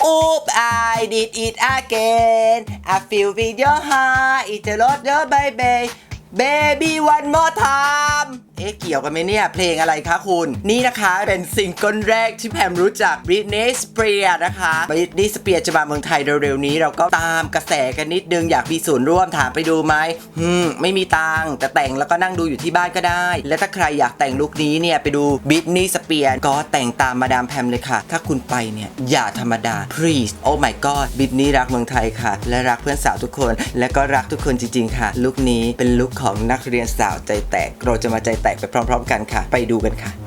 Oop I did it again. I feel with your heart it's a lot baby. Baby one more time เอ๊ะเกี่ยวกันไหมเนี่ย เพลงอะไรคะคุณ นี่นะคะเป็นซิงเกิลแรกที่แพมรู้จัก Britney Spears นะคะ Britney Spears จะมาเมืองไทยเร็วๆนี้ เราก็ตามกระแสกันนิดนึงอยากมีส่วนร่วมถามไปดูไหมฮึมไม่มีตังแต่แต่งแล้วก็นั่งดูอยู่ที่บ้านก็ได้ และถ้าใครอยากแต่งลุคนี้เนี่ยไปดู Britney Spears ก็แต่งตามมาดามแพมเลยค่ะ ถ้าคุณไปเนี่ยอย่าธรรมดา please oh my god Britney รักเมืองไทยค่ะ และรักเพื่อนสาวทุกคน และก็รักทุกคนจริงๆค่ะลุคนี้เป็นลุคของนักเรียนสาวใจแตกเราจะมาใจแตกไปพร้อม ๆ กันค่ะ ไปดูกันค่ะ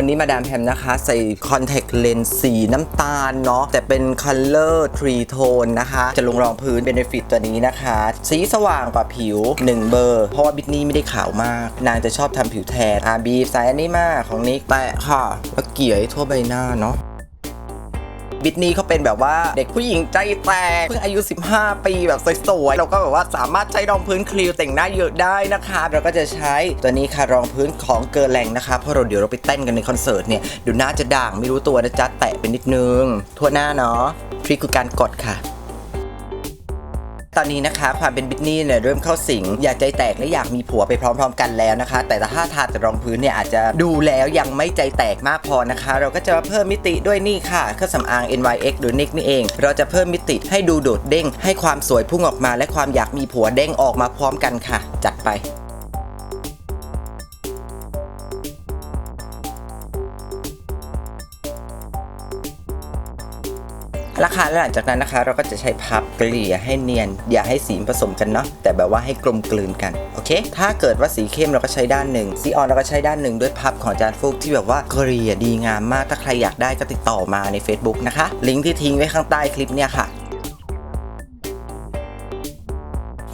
วันนี้มาดามแพมนะคะ ใส่คอนแทคเลนส์สีน้ำตาลเนาะแต่เป็นคัลเลอร์ทรีโทนนะคะ จะลงรองพื้นเบนฟิตตัวนี้นะคะ สีสว่างกว่าผิว 1 เบอร์ เพราะว่าบิทนี่ไม่ได้ขาวมาก นางจะชอบทำผิวแทนอาบีใส่อันนี้มาของนิกแตะค่ะ แล้วเกี่ยทั่วใบหน้าเนาะ บิทนี่เขาเป็นแบบว่าเด็กผู้หญิงใจแตกเพิ่งอายุ 15 ปีแบบสวยๆเราก็แบบว่าสามารถใช้รองพื้นคลีวแต่งหน้าเยอะได้นะคะเราก็จะใช้ตัวนี้ค่ะรองพื้นของเกอร์แลงนะคะเพราะเราเดี๋ยวเราไปเต้นกันในคอนเสิร์ตเนี่ยเดี๋ยวหน้าจะด่างไม่รู้ตัวนะจ๊ะแตะไปนิดนึง ทั่วหน้าเนาะทริคคือการกดค่ะ ตอนนี้นะคะความเป็นบิทนี่เนี่ยเริ่มเข้าสิง อยากใจแตกและอยากมีผัวไปพร้อมๆ กันแล้วนะคะ แต่ถ้าทาแต่รองพื้นเนี่ยอาจจะดูแล้วยังไม่ใจแตกมากพอนะคะ เราก็จะเพิ่มมิติด้วยนี่ค่ะเครื่องสำอาง NYX หรือ NYX นี่เอง เราจะเพิ่มมิติให้ดูโดดเด้ง ให้ความสวยพุ่งออกมา และความอยากมีผัวเด้งออกมาพร้อมกันค่ะ จัดไป ราคาแล้วหลังจากนั้นนะคะ เราก็จะใช้พับเกลี่ยให้เนียน อย่าให้สีผสมกันเนาะแต่แบบว่าให้กลมกลืนกันโอเค ถ้าเกิดว่าสีเข้มเราก็ใช้ด้านหนึ่งสีอ่อนเราก็ใช้ด้านหนึ่งด้วยพับของจานฟูกที่แบบว่าเกลี่ยดีงามมากถ้าใครอยากได้ก็ติดต่อมาใน Facebook นะคะลิงก์ที่ทิ้งไว้ข้างใต้คลิปเนี่ยค่ะ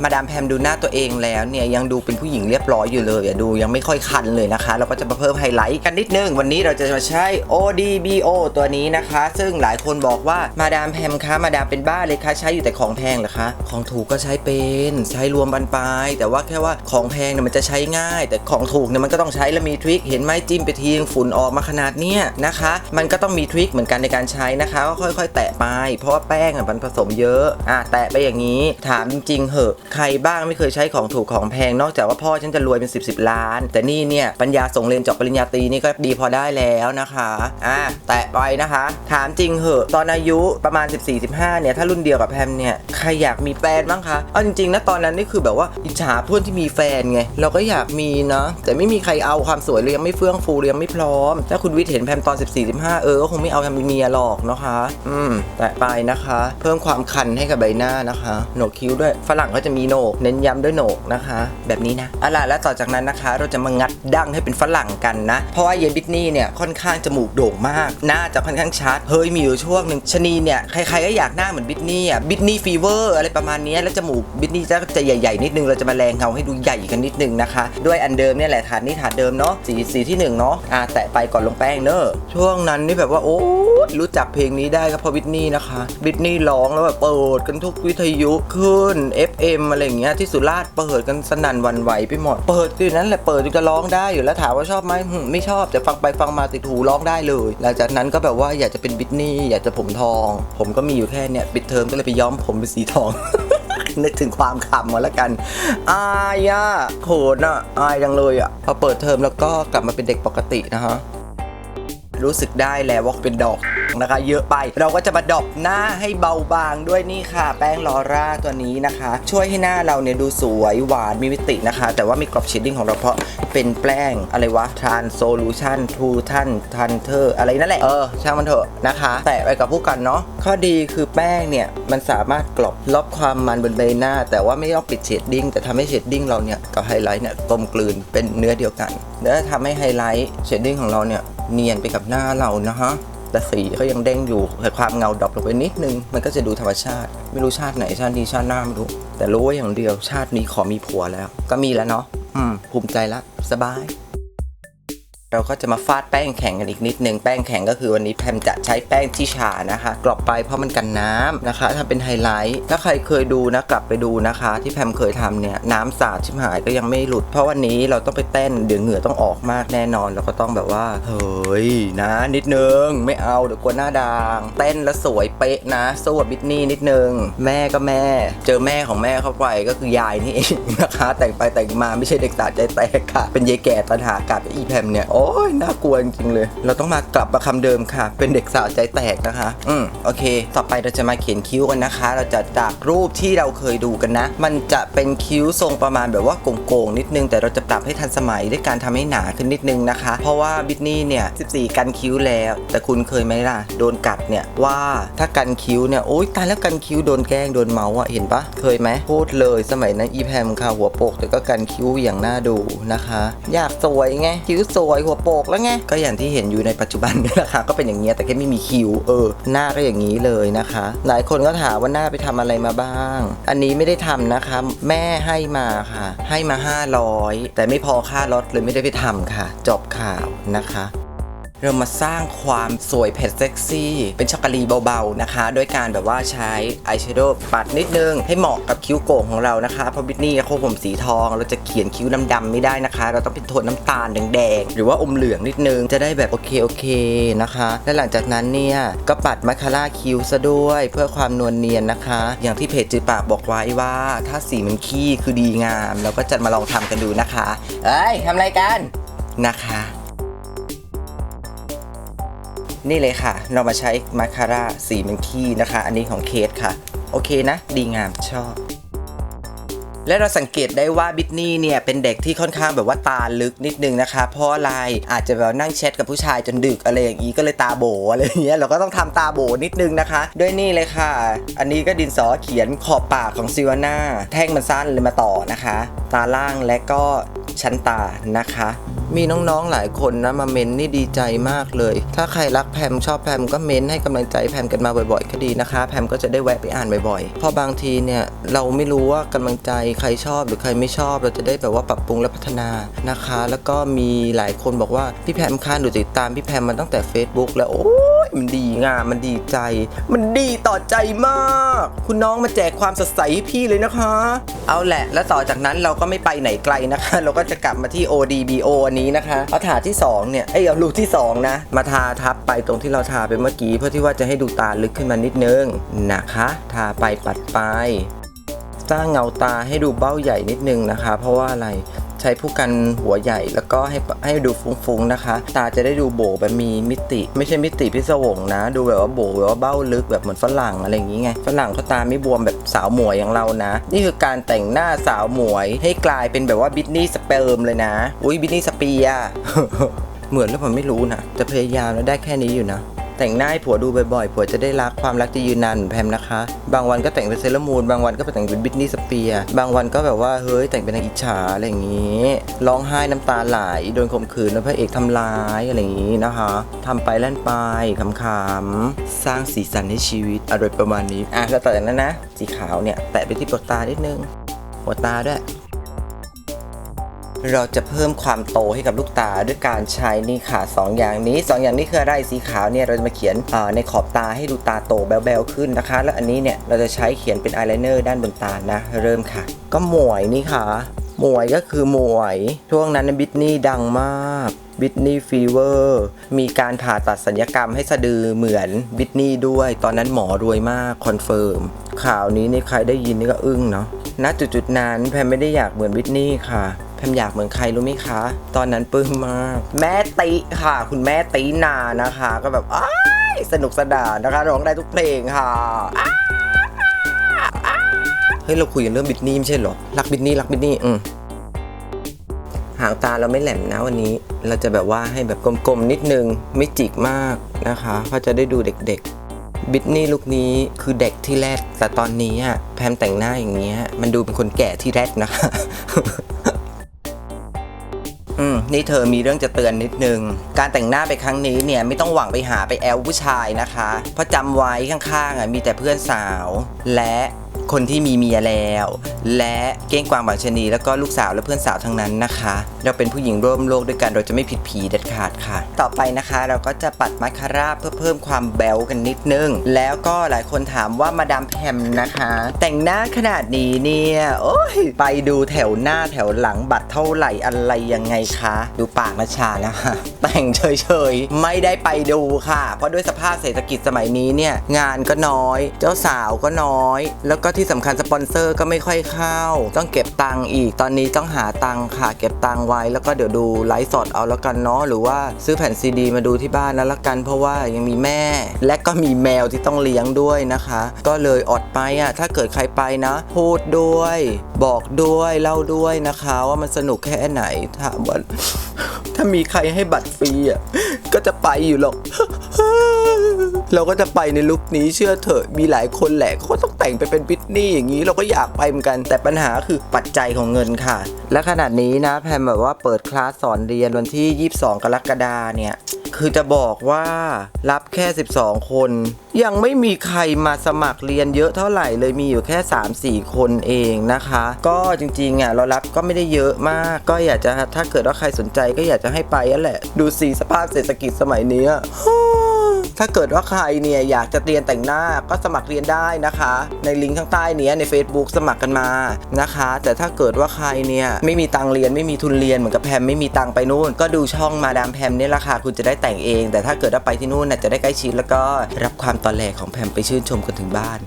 มาดามแพมดูหน้าตัวเองแล้วเนี่ยยังดูเป็นผู้หญิงเรียบร้อยอยู่เลยอะดูยังไม่ค่อยคันเลยนะคะ เราก็จะมาเพิ่มไฮไลท์กันนิดนึง วันนี้เราจะมาใช้ ODBO ตัวนี้นะคะ ซึ่งหลายคนบอกว่ามาดามแพมคะมาดามเป็นบ้าเลยคะใช้อยู่แต่ของแพงเหรอคะของถูกก็ใช้เป็นใช้รวมบันปลายแต่ว่าแค่ว่าของแพงเนี่ยมันจะใช้ง่าย แต่ของถูกเนี่ยมันก็ต้องใช้แล้วมีทริคเห็นไหมจิ้มไปทีฝุ่นออกมาขนาดเนี้ยนะคะ มันก็ต้องมีทริคเหมือนกันในการใช้นะคะก็ค่อย ๆ แตะไป เพราะว่าแป้งมันผสมเยอะอะแตะไปอย่างนี้ถามจริงๆเหอะใครบ้างไม่เคยใช้ของถูกของแพง นอกจากว่าพ่อฉันจะรวยเป็น 10บสล้าน แต่นี่เนี่ยปัญญาส่งเรียนจบปริญญาตรีนี่ก็ดีพอได้แล้วนะคะอะแตะไปนะคะ ถามจริงเหอะตอนอายุประมาณ 14-15เนี่ยถ้ารุ่นเดียวกับแพมเนี่ยใครอยากมีแฟนบ้างคะเอาจริงๆนะตอนนั้นนี่คือแบบว่าอิจฉาเพื่อนที่มีแฟนไงเราก็อยากมีนะแต่ไม่มีใครเอาความสวยเลยยังไม่เฟื่องฟูเลยยังไม่พร้อม ถ้าคุณวิทย์เห็นแพมตอน 14-15เออก็คงไม่เอาแพมมีเมียหรอกนะคะ อืม แตะไปนะคะ เพิ่มความคันให้กับใบหน้านะคะโหนกคิ้วด้วย ฝรั่งก็จะมีโหนก เน้นย้ำด้วยโหนกนะคะ แบบนี้นะเอาล่ะแล้วต่อจากนั้นนะคะ เราจะมางัดดั้งให้เป็นฝรั่งกันนะ เพราะว่าเยนบิทนี่เนี่ยค่อนข้างจมูกโด่งมาก หน้าจะค่อนข้างชัด เฮ้ยมีอยู่ช่วงหนึ่งชนีเนี่ยใครๆก็อยากหน้าเหมือนบิทนี่อะบิทนี่ฟีเวอร์อะไรประมาณนี้แล้วจมูกบิทนี่จะจะใหญ่ๆนิดนึงเราจะมาแรงเงาให้ดูใหญ่กันนิดนึงนะคะ ด้วยอันเดิมเนี่ยแหละฐานนี้ฐานเดิมเนาะสีสีที่หนึ่งเนาะอ่าแตะไปก่อนลงแป้งเนอะช่วงนั้นนี่แบบว่าโอ้รู้จักเพลงนี้ได้ก็เพราะบิทนี่นะคะบิทนี่ร้องแล้วแบบเปิดกันทุกวิทยุขึ้น FM อะไรอย่างเงี้ยที่สุราษฎร์เปิดกันสนั่นวันไหวไปหมดเปิดอยู่นั้นแหละเปิดจนจะร้องได้อยู่แล้วถามว่าชอบไหมหึไม่ชอบแต่ฟังไปฟังมาติดหูร้องได้เลย หลังจากนั้นก็แบบว่าอยากจะเป็นบิทนี่อยากจะผมทอง ผมก็มีอยู่แค่เนี่ยปิดเทอมก็เลยไปย้อมผมเป็นสีทองนึกถึงความขำมาแล้วกัน อายอะโหดอะอายจังเลยอะพอเปิดเทอมแล้วก็กลับมาเป็นเด็กปกตินะฮะ รู้สึกได้แล้วว่าเป็นดอก นะคะเยอะไป เราก็จะมาดอบหน้าให้เบาบางด้วยนี่ค่ะ แป้งลอร่าตัวนี้นะคะ ช่วยให้หน้าเราเนี่ยดูสวยหวานมีมิตินะคะ แต่ว่ามีกรอบเชดดิ้งของเราเพราะเป็นแป้งอะไรวะ Transolution to Tan Tanter อะไรนั่นแหละ เออ ช่างมันเถอะนะคะ แตะไปกับผู้กันเนาะข้อดีคือแป้งเนี่ย มันสามารถกลบลบความมันบนใบหน้า แต่ว่าไม่ต้องปิดเชดดิ้งแต่ทำให้เชดดิ้งเราเนี่ยกับไฮไลท์เนี่ยกลมกลืนเป็นเนื้อเดียวกันแล้วทำให้ไฮไลท์เชดดิ้งของเราเนี่ยเนียนไปกับหน้าเรานะฮะ แต่สีก็ยังเด้งอยู่แต่ความเงาดรอปลงไปนิดนึง มันก็จะดูธรรมชาติ ไม่รู้ชาติไหนชาตินี้ชาติหน้าไม่รู้ แต่รู้ว่าอย่างเดียวชาตินี้ขอมีผัวแล้ว ก็มีแล้วเนาะอืมภูมิใจละสบาย เราก็จะมาฟาดแป้งแข็งกันอีกนิดนึงแป้งแข็งก็คือวันนี้แพมจะใช้แป้งที่ชานะคะ กรอบไปเพราะมันกันน้ำนะคะถ้าเป็นไฮไลท์ถ้าใครเคยดูนะกลับไปดูนะคะ ที่แพมเคยทำเนี่ยน้ำสาดชิมหายก็ยังไม่หลุด เพราะวันนี้เราต้องไปเต้นเดี๋ยวเหงื่อต้องออกมากแน่นอนเราก็ต้องแบบว่าเฮ้ยนะนิดนึง ไม่เอาเดี๋ยวกลัวหน้าด่าง เต้นแล้วสวยเป๊ะนะสู้กับบิทนี่นิดนึง แม่ก็แม่ เจอแม่ของแม่เข้าไปก็คือยายนี่เองนะคะ แต่งไปแต่งมาไม่ใช่เด็กสาวใจแตกค่ะเป็นยายแก่ตันหากับอีแพมเนี่ยโอ้ยน่ากลัวจริงเลย เราต้องมากลับมาคำเดิมค่ะ เป็นเด็กสาวใจแตกนะคะ อืมโอเค ต่อไปเราจะมาเขียนคิ้วกันนะคะ เราจะจากรูปที่เราเคยดูกันนะ มันจะเป็นคิ้วทรงประมาณแบบว่าโก่งๆนิดนึง แต่เราจะปรับให้ทันสมัยด้วยการทำให้หนาขึ้นนิดนึงนะคะ เพราะว่าบิทนี่เนี่ย14 กันคิ้วแล้ว แต่คุณเคยไหมล่ะโดนกัดเนี่ยว่าถ้ากันคิ้วเนี่ยโอ๊ยตายแล้วกันคิ้วโดนแกล้งโดนเมาส์อะเห็นปะเคยไหมพูดเลยสมัยนั้นอีแพมค่ะหัวโปกแต่ก็กันคิ้วอย่างน่าดูนะคะ อยากสวยไงคิ้วสวยหัวโปกแล้วไง ก็อย่างที่เห็นอยู่ในปัจจุบันนี่แหละค่ะ ก็เป็นอย่างเงี้ยแต่แค่ไม่มีคิ้ว เออ หน้าก็อย่างนี้เลยนะคะ หลายคนก็ถามว่าหน้าไปทำอะไรมาบ้าง อันนี้ไม่ได้ทำนะคะ แม่ให้มาค่ะ ให้มา 500 แต่ไม่พอค่ารถเลยไม่ได้ไปทำค่ะ จบข่าวนะคะ เรามาสร้างความสวยเผ็ดเซ็กซี่ เป็นช็อกโกแลตเบาๆนะคะด้วยการแบบว่าใช้อายแชโดว์ปัดนิดนึง ให้เหมาะกับคิ้วโก่งของเรานะคะ เพราะบิทนี่เขาผมสีทอง เราจะเขียนคิ้วดำๆไม่ได้นะคะ เราต้องเป็นโทนน้ำตาลแดงๆ หรือว่าอมเหลืองนิดนึง จะได้แบบโอเคโอเคนะคะ และหลังจากนั้นเนี่ยก็ปัดมาคาร่าคิ้วซะด้วยเพื่อความนวลเนียนนะคะ อย่างที่เพจจือปากบอกไว้ว่าถ้าสีมันขี้คือดีงาม เราก็จะมาลองทำกันดูนะคะ เอ้ยทำอะไรกันนะคะ นี่เลยค่ะ เรามาใช้มาคาร่าสีมันขี้นะคะ อันนี้ของเคสค่ะ โอเคนะ ดีงามชอบ และเราสังเกตได้ว่าบิทนี่เนี่ย เป็นเด็กที่ค่อนข้างแบบว่าตาลึกนิดนึงนะคะ เพราะอะไรอาจจะแบบนั่งแชทกับผู้ชายจนดึกอะไรอย่างนี้ก็เลยตาโบอะไรอย่างเงี้ยเราก็ต้องทำตาโบนิดนึงนะคะ ด้วยนี่เลยค่ะ อันนี้ก็ดินสอเขียนขอบปากของซิวาน่าแท่งมันสั้นเลยมาต่อนะคะ ตาล่างและก็ ชั้นตานะคะ มีน้องๆหลายคนนะมาเมนนี่ดีใจมากเลย ถ้าใครรักแพมชอบแพมก็เมนให้กำลังใจแพมกันมาบ่อยๆก็ดีนะคะ แพมก็จะได้แวะไปอ่านบ่อยๆ เพราะบางทีเนี่ยเราไม่รู้ว่ากำลังใจใครชอบหรือใครไม่ชอบ เราจะได้แบบว่าปรับปรุงและพัฒนานะคะ แล้วก็มีหลายคนบอกว่าพี่แพมคะหนูติดตามพี่แพมมาตั้งแต่ Facebook แล้วโอ้ มันดีงามมันดีใจ มันดีต่อใจมาก คุณน้องมาแจกความสดใสให้พี่เลยนะคะ เอาแหละ แล้วต่อจากนั้นเราก็ไม่ไปไหนไกลนะคะ เราก็จะกลับมาที่ ODBO อันนี้นะคะเอาถาดที่ 2 เนี่ยเอ้ยเอารูที่ 2 นะ มาทาทับไปตรงที่เราทาไปเมื่อกี้เพื่อที่ว่าจะให้ดูตาลึกขึ้นมานิดนึงนะคะ ทาไปปัดไปสร้างเงาตาให้ดูเบ้าใหญ่นิดนึงนะคะ เพราะว่าอะไร ใช้ผู้กันหัวใหญ่แล้วก็ให้ให้ดูฟุ้งๆนะคะ ตาจะได้ดูโบแบบมีมิติ ไม่ใช่มิติพิศวงนะ ดูแบบว่าโบแบบว่าเบ้าลึกแบบเหมือนฝรั่งอะไรอย่างงี้ไงฝรั่งเขาตาไม่บวมแบบสาวหมวยอย่างเรานะ นี่คือการแต่งหน้าสาวหมวยให้กลายเป็นแบบว่าบิทนี่สเปิร์มเลยนะ อุ้ยบิทนี่สเปียเหมือนแล้วผมไม่รู้นะแต่พยายามแล้วได้แค่นี้อยู่นะ แต่งหน้าให้ผัวดูบ่อยๆ ผัวจะได้รักความรักจะยืนนานเหมือนแพมนะคะ บางวันก็แต่งเป็นเซเลมูนบางวันก็แต่งเป็นบิทนี่สเปียบางวันก็แบบว่าเฮ้ยแต่งเป็นนางอิจฉาอะไรอย่างงี้ร้องไห้น้ำตาไหลโดนข่มขืนแล้วพระเอกทำร้ายอะไรอย่างงี้นะคะทำไปเล่นไปขำๆสร้างสีสันให้ชีวิตอะไรประมาณนี้อะแล้วต่อจากนั้นนะ สีขาวเนี่ยแตะไปที่เปลือกตานิดนึงหัวตาด้วย เราจะเพิ่มความโตให้กับลูกตาด้วยการใช้นี่ค่ะสองอย่างนี้สองอย่างนี้คืออะไรสีขาวเนี่ยเราจะมาเขียนในขอบตาให้ดูตาโตแบลๆขึ้นนะคะ แล้วอันนี้เนี่ยเราจะใช้เขียนเป็นอายไลเนอร์ด้านบนตานะ เริ่มค่ะ ก็หมวยนี่ค่ะ หมวยก็คือหมวย ช่วงนั้นบิทนี่ดังมากบิทนี่ฟีเวอร์มีการผ่าตัดสัญญกรรมให้สะดือเหมือนบิทนี่ด้วย ตอนนั้นหมอรวยมากคอนเฟิร์มข่าวนี้นี่ใครได้ยินนี่ก็อึ้งเนาะณจุดๆนั้นแพมไม่ได้อยากเหมือนบิทนี่ค่ะ มอยากเหมือนใครรู้ไหมคะ ตอนนั้นปลื้มมาก แม่ติค่ะ คุณแม่ตินานะคะ ก็แบบอ้ายสนุกสนานนะคะร้องได้ทุกเพลงค่ะเฮ้ยเราคุยกันเรื่องบิทนี่ไม่ใช่เหรอรักบิทนี่รักบิทนี่อืมหางตาเราไม่แหลมนะวันนี้ เราจะแบบว่าให้แบบกลมๆนิดนึงไม่จิกมากนะคะเพราะจะได้ดูเด็กๆ บิทนี่ลุคนี้คือเด็กที่แรดแต่ตอนนี้อะแพมแต่งหน้าอย่างเงี้ยมันดูเป็นคนแก่ที่แรดนะคะ อืมนี่เธอมีเรื่องจะเตือนนิดนึง การแต่งหน้าไปครั้งนี้เนี่ยไม่ต้องหวังไปหาไปแอลผู้ชายนะคะ เพราะจำไว้ข้างๆอะมีแต่เพื่อนสาว และ คนที่มีเมียแล้ว และเก้งกวางบางชนีแล้วก็ลูกสาวและเพื่อนสาวทั้งนั้นนะคะ เราเป็นผู้หญิงร่วมโลกด้วยกันเราจะไม่ผิดผีเด็ดขาดค่ะ ต่อไปนะคะเราก็จะปัดมาคคาร่าเพื่อเพิ่มความแบวกันนิดนึง แล้วก็หลายคนถามว่ามาดามแพมนะคะ แต่งหน้าขนาดนี้เนี่ยโอ้ยไปดูแถวหน้าแถวหลังบัตรเท่าไหร่อะไรยังไงคะดูปากนะชานะคะแต่งเฉยๆไม่ได้ไปดูค่ะ เพราะด้วยสภาพเศรษฐกิจสมัยนี้เนี่ยงานก็น้อย เจ้าสาวก็น้อย แล้วก็ที่สำคัญสปอนเซอร์ก็ไม่ค่อยเข้า ต้องเก็บตังค์อีก ตอนนี้ต้องหาตังค์ค่ะ เก็บตังค์ไว้ แล้วก็เดี๋ยวดูไลฟ์สดเอาแล้วกันเนาะ หรือว่าซื้อแผ่นซีดีมาดูที่บ้านแล้วละกัน เพราะว่ายังมีแม่ และก็มีแมวที่ต้องเลี้ยงด้วยนะคะ ก็เลยอดไปอะ ถ้าเกิดใครไปนะ พูดด้วย บอกด้วย เล่าด้วยนะคะ ว่ามันสนุกแค่ไหนถามว่า ถ้ามีใครให้บัตรฟรีอะก็จะไปอยู่หรอก เราก็จะไปในลุคนี้เชื่อเถอะมีหลายคนแหละเขาก็ต้องแต่งไปเป็นบิทนี่อย่างนี้เราก็อยากไปเหมือนกัน แต่ปัญหาคือปัจจัยของเงินค่ะ และขนาดนี้นะแพมแบบว่าเปิดคลาสสอนเรียนวันที่ 22 กรกฎาเนี่ยคือจะบอกว่ารับแค่ 12 คน ยังไม่มีใครมาสมัครเรียนเยอะเท่าไหร่เลยมีอยู่แค่ 3-4 คนเองนะคะ ก็จริงๆอะเรารับก็ไม่ได้เยอะมาก ก็อยากจะถ้าเกิดว่าใครสนใจก็อยากจะให้ไปนั่นแหละ ดูสีสภาพเศรษฐกิจสมัยนี้ ถ้าเกิดว่าใครเนี่ยอยากจะเรียนแต่งหน้าก็สมัครเรียนได้นะคะ ในลิงก์ข้างใต้เนี้ยใน Facebook สมัครกันมานะคะ แต่ถ้าเกิดว่าใครเนี่ยไม่มีตังเรียนไม่มีทุนเรียนเหมือนกับแพมไม่มีตังไปนู่น ก็ดูช่องมาดามแพมเนี่ยราคาคุณจะได้แต่งเอง แต่ถ้าเกิดว่าไปที่นู่นน่ะจะได้ใกล้ชิดแล้วก็รับความตอนแหลของแพมไปชื่นชมกันถึงบ้าน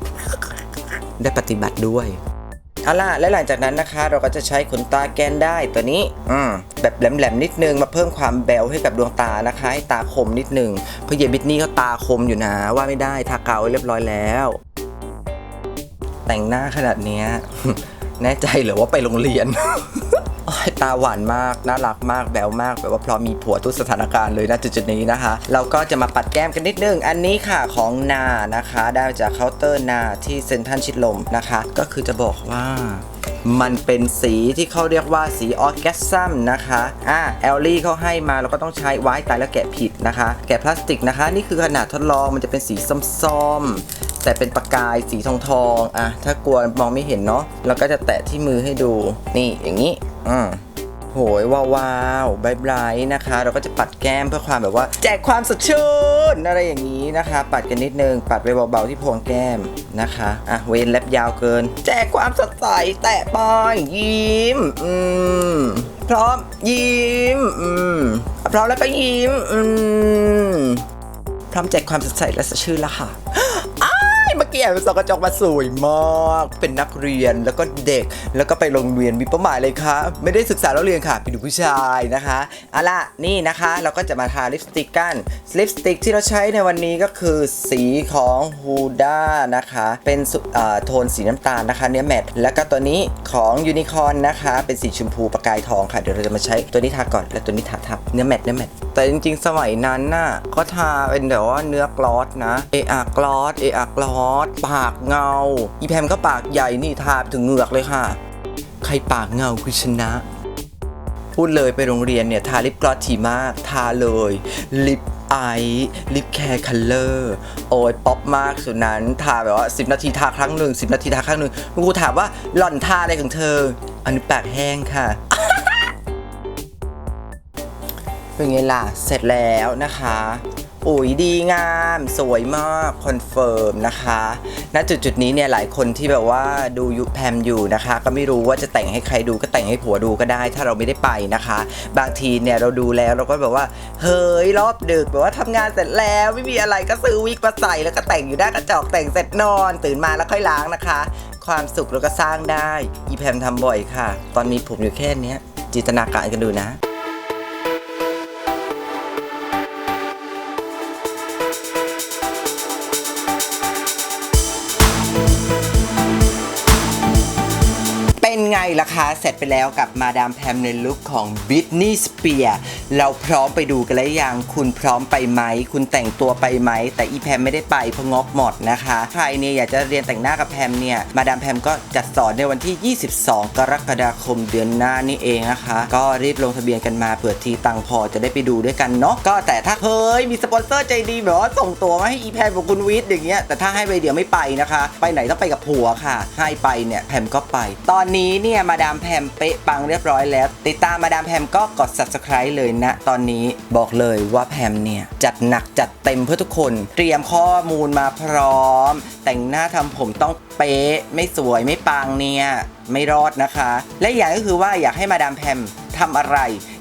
ได้ปฏิบัติด้วย เอาล่ะและหลังจากนั้นนะคะ เราก็จะใช้ขนตาแกนได้ตัวนี้อืมแบบแหลมๆนิดนึงมาเพิ่มความแบวให้กับดวงตานะคะให้ตาคมนิดนึงเพราะเยบิทนี่เขาตาคมอยู่นะว่าไม่ได้ทาเกาวไว้เรียบร้อยแล้ว แต่งหน้าขนาดเนี้ยแน่ใจเหรือว่าไปโรงเรียนโอ้ย ตาหวานมาก น่ารักมากแบวมากแบบว่าพร้อมมีผัวทุกสถานการณ์เลยนะจุดๆนี้นะคะ เราก็จะมาปัดแก้มกันนิดนึง อันนี้ค่ะของนานะคะ ได้จากเคาน์เตอร์นาที่เซ็นทรัลชิดลมนะคะ ก็คือจะบอกว่ามันเป็นสีที่เขาเรียกว่าสีออร์แกซัมนะคะ อ่าแอลลี่เขาให้มาเราก็ต้องใช้ไว้ตายแล้วแกะผิดนะคะ แกะพลาสติกนะคะ นี่คือขนาดทดลองมันจะเป็นสีส้มๆ แต่เป็นประกายสีทองทองอะถ้ากลัวมองไม่เห็นเนาะเราก็จะแตะที่มือให้ดูนี่อย่างนี้อืมโหยว้าวว้าวไบรท์นะคะ เราก็จะปัดแก้มเพื่อความแบบว่า แจกความสดชื่นอะไรอย่างนี้นะคะ ปัดกันนิดนึง ปัดไปเบาๆที่โพวงแก้มนะคะอะเวนเล็บยาวเกิน แจกความสดใสแตะปอยยิ้มอืมพร้อมยิ้มอืมพร้อมแล้วก็ยิ้มอืมพร้อมแจกความสดใสและสดชื่นแล้วค่ะ เมื่อกี้แอบส่องกระจกมาสวยมาก เป็นนักเรียนแล้วก็เด็ก แล้วก็ไปโรงเรียนมีเป้าหมายเลยค่ะไม่ได้ศึกษาแล้วเรียนค่ะไปดูผู้ชายนะคะเอาล่ะนี่นะคะ เราก็จะมาทาลิปสติกกันลิปสติกที่เราใช้ในวันนี้ก็คือสีของฮูด้านะคะ เป็นโทนสีน้ำตาลนะคะ เนื้อแมตต์แล้วก็ตัวนี้ของยูนิคอนนะคะ เป็นสีชมพูประกายทองค่ะเดี๋ยวเราจะมาใช้ตัวนี้ทาก่อนแล้วตัวนี้ทาทับเนื้อแมตต์เนื้อแมตต์แต่จริงๆ สมัยนั้นน่ะก็ทาเป็นแบบว่าเนื้อกลอสนะเออากลอสเออากลอสปากเงา อีแพมก็ปากใหญ่นี่ทาถึงเหงือกเลยค่ะ ใครปากเงาคือชนะ พูดเลยไปโรงเรียนเนี่ย ทาลิปกลอสถี่มาก ทาเลย ลิปไอลิปแคร์คัลเลอร์โอ้ยป๊อปมากสุดนั้น ทาแบบว่า 10 นาทีทาครั้งหนึ่ง10 นาทีทาครั้งหนึ่งคุณครูถามว่าหล่อนทาอะไรของเธอ อันนี้ปากแห้งค่ะ เป็นไงล่ะ เสร็จแล้วนะคะ อุ๋ยดีงาม สวยมากคอนเฟิร์มนะคะ ณจุดจุดนี้เนี่ยหลายคนที่แบบว่าดูยุแพมอยู่นะคะ ก็ไม่รู้ว่าจะแต่งให้ใครดูก็แต่งให้ผัวดูก็ได้ ถ้าเราไม่ได้ไปนะคะ บางทีเนี่ยเราดูแล้วเราก็แบบว่า เฮ้ยรอบดึกแบบว่าทำงานเสร็จแล้วไม่มีอะไรก็ซื้อวิกมาใส่แล้วก็แต่งอยู่หน้ากระจกแต่งเสร็จนอน ตื่นมาแล้วค่อยล้างนะคะ ความสุขเราก็สร้างได้อีแพมทำบ่อยค่ะ ตอนนี้ผมอยู่แค่นี้จินตนาการกันดูนะ เป็นไงล่ะคะ เสร็จไปแล้วกับมาดามแพมในลุคของบิทนี่สเปียร์เราพร้อมไปดูกันแล้วยัง คุณพร้อมไปไหม คุณแต่งตัวไปไหม แต่อีแพมไม่ได้ไปเพราะงบหมดนะคะ ใครเนี่ยอยากจะเรียนแต่งหน้ากับแพมเนี่ย มาดามแพมก็จัดสอนในวันที่ 22 กรกฎาคมเดือนหน้านี่เองนะคะ ก็รีบลงทะเบียนกันมาเผื่อทีตังพอจะได้ไปดูด้วยกันเนาะ ก็แต่ถ้าเฮ้ยมีสปอนเซอร์ใจดีแบบว่าส่งตัวมาให้อีแพมกับคุณวิทย์อย่างเงี้ย แต่ถ้าให้ไปเดี๋ยวไม่ไปนะคะ ไปไหนต้องไปกับผัวค่ะ ให้ไปเนี่ยแพมก็ไป ตอนนี้ี้เนี่ยมาดามแพมเป๊ะปังเรียบร้อยแล้ว ติดตามมาดามแพมก็กด subscribe เลยนะ ตอนนี้บอกเลยว่าแพมเนี่ย จัดหนักจัดเต็มเพื่อทุกคน เตรียมข้อมูลมาพร้อม แต่งหน้าทำผมต้องเป๊ะ ไม่สวยไม่ปังเนี่ย ไม่รอดนะคะ และอีกอย่างก็คือว่าอยากให้มาดามแพม ทำอะไร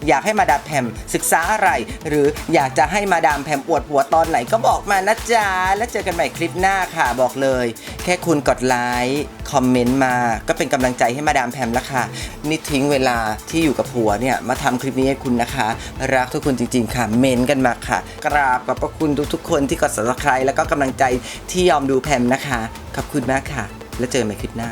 อยากให้มาดามแพมศึกษาอะไร หรืออยากจะให้มาดามแพมอวดหัวตอนไหนก็บอกมานะจ๊ะ แล้วเจอกันใหม่คลิปหน้าค่ะบอกเลย แค่คุณกดไลค์คอมเมนต์มา ก็เป็นกำลังใจให้มาดามแพมแล้วค่ะนี่ทิ้งเวลาที่อยู่กับผัวเนี่ยมาทำคลิปนี้ให้คุณนะคะ รักทุกคนจริง ๆ ค่ะเมนกันมาค่ะ กราบขอบพระคุณทุกๆคนที่กด subscribe แล้วก็กำลังใจที่ยอมดูแพมนะคะขอบคุณมากค่ะ แล้วเจอกันใหม่คลิปหน้า